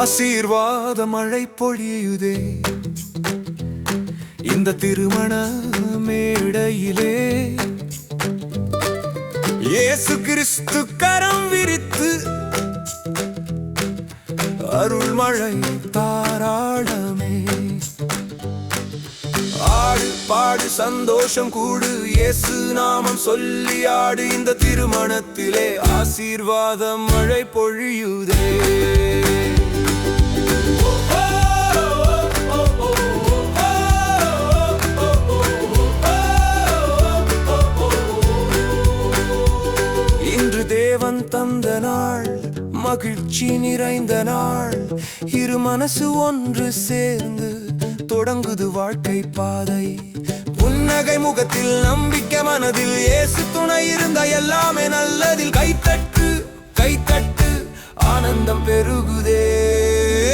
ஆசீர்வாத மழை பொழியுதே இந்த திருமண மேடையிலே இயேசு கிறிஸ்து கரம் விரித்து அருள் மழை தாராளமே ஆடு பாடு சந்தோஷம் கூடு இயேசு நாமம் சொல்லி ஆடு இந்த திருமணத்திலே ஆசீர்வாதம் மழை பொழியுதே. இன்று தேவன் தந்த நாள் மகிழ்ச்சி நிறைந்த நாள். இரு மனசு ஒன்று சேர்ந்து தொடங்குது வாழ்க்கை பாதை. புன்னகை முகத்தில் நம்பிக்கை மனதில் ஏசு துணை இருந்த எல்லாமே நல்லதில். கைத்தட்டு கைத்தட்டு ஆனந்தம் பெருகுதே.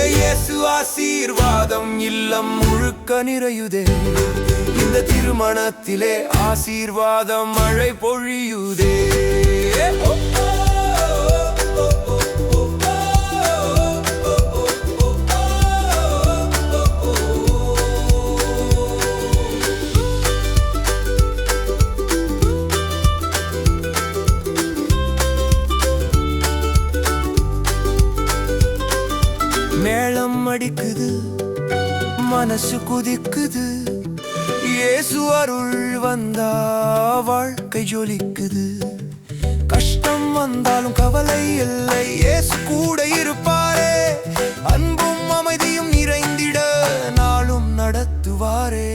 இயேசு ஆசீர்வாதம் இல்லம் முழுக்க நிறையுதே. இந்த திருமணத்திலே ஆசீர்வாதம் மழை பொழியுதே. மேளம் அடிக்குது மனசு குதிக்குது. இயேசு அருள் வந்தா வாழ்க்கை ஜொலிக்குது. கஷ்டம் வந்தாலும் கவலை இல்லை இயேசு கூட இருப்பாரே. அன்பும் அமைதியும் நிறைந்திட நாளும் நடத்துவாரே.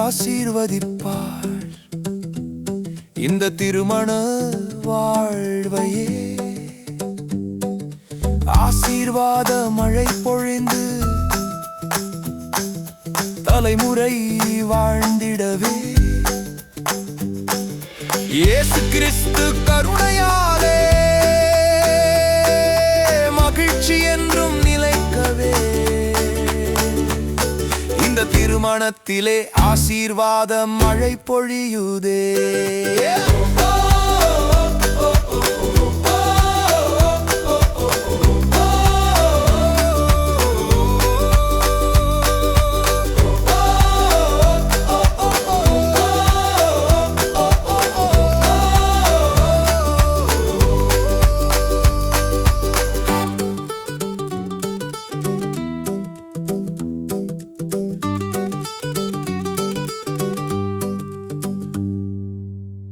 ஆசீர்வதிப்பாள் இந்த திருமண வாழ்வையே. ஆசீர்வாத மழை பொழிந்து தலைமுறை வாழ்ந்திடவே. இயேசு கிறிஸ்து கருணையா திருமணத்திலே ஆசீர்வாதம் மழை பொழியுதே